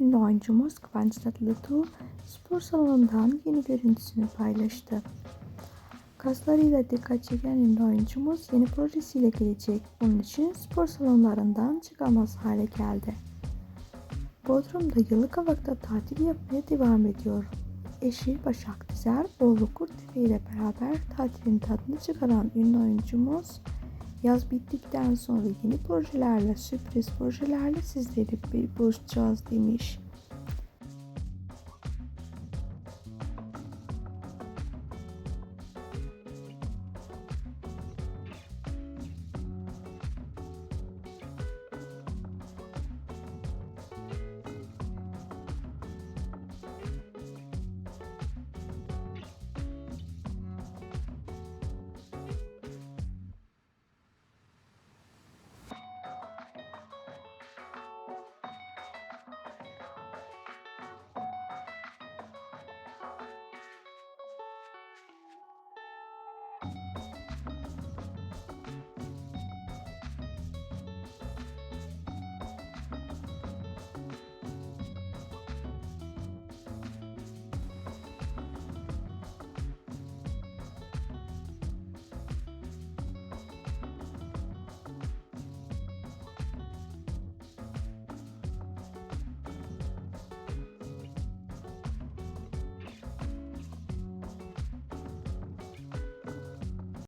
ünlü oyuncumuz Kıvanç Tatlıtuğ spor salonundan yeni görüntüsünü paylaştı. Kaslarıyla dikkat çeken ünlü oyuncumuz yeni projesiyle gelecek. Bunun için spor salonlarından çıkamaz hale geldi. Bodrum'da yıllık havakta tatil yapmaya devam ediyor. Eşi Başak Dizer, oğlu Kurtepe ile beraber tatilin tadını çıkaran ünlü oyuncumuz yaz bittikten sonra yeni projelerle, sürpriz projelerle sizleri bir buluşacağız demiş.